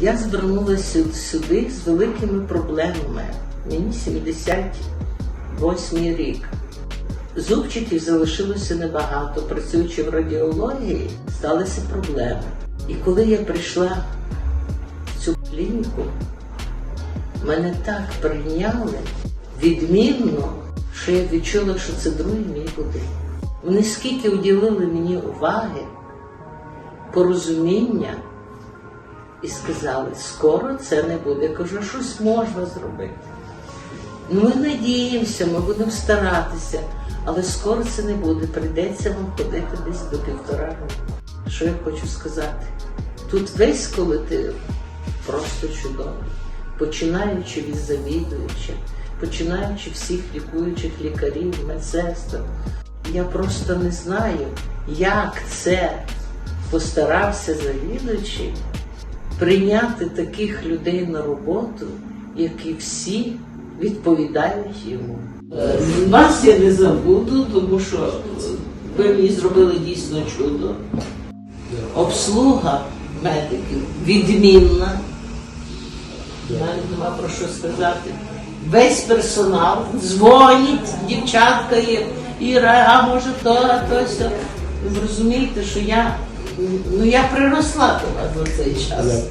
Я звернулася сюди з великими проблемами. Мені 78 рік. Зубчиків залишилося небагато. Працюючи в радіології, сталися проблеми. І коли я прийшла в цю клініку, мене так прийняли відмінно, що я відчула, що це другий мій будинок. Вони скільки уділили мені уваги, порозуміння і сказали, скоро це не буде. Я кажу, щось можна зробити. Ми надіємося, ми будемо старатися, але скоро це не буде. Прийдеться вам ходити десь до півтора року. Що я хочу сказати? Тут весь колектив просто чудовий, починаючи від завідуючих, починаючи всіх лікуючих лікарів, медсестер. Я просто не знаю, як це постарався завідуючий прийняти таких людей на роботу, які всі відповідають йому. Е, Вас я не забуду, тому що е, ви мені зробили дійсно чудо. Обслуга медиків відмінна. Навіть нема про що сказати. Весь персонал дзвонить, дівчатка є, Іра, а може то, а то все. Ви розумієте, що я, ну, я приросла до вас за цей час.